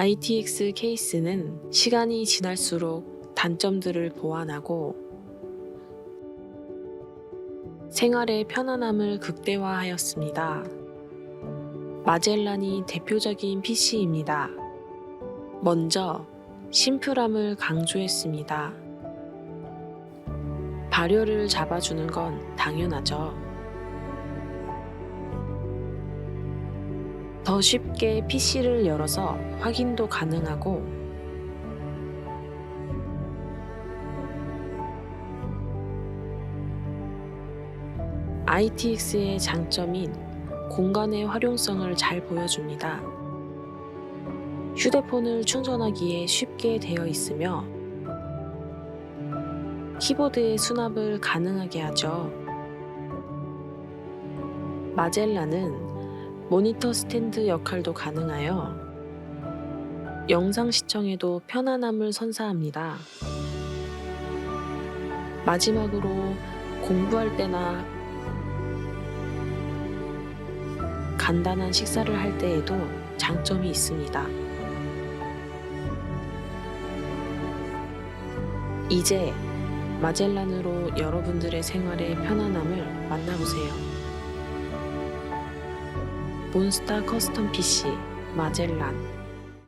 ITX 케이스는 시간이 지날수록 단점들을 보완하고 생활의 편안함을 극대화하였습니다. 마젤란이 대표적인 PC입니다. 먼저 심플함을 강조했습니다. 발효를 잡아주는 건 당연하죠. 더 쉽게 PC를 열어서 확인도 가능하고 ITX의 장점인 공간의 활용성을 잘 보여줍니다. 휴대폰을 충전하기에 쉽게 되어 있으며 키보드의 수납을 가능하게 하죠. 마젤란은 모니터 스탠드 역할도 가능하여 영상 시청에도 편안함을 선사합니다. 마지막으로 공부할 때나 간단한 식사를 할 때에도 장점이 있습니다. 이제 마젤란으로 여러분들의 생활의 편안함을 만나보세요. 몬스타 커스텀 PC 마젤란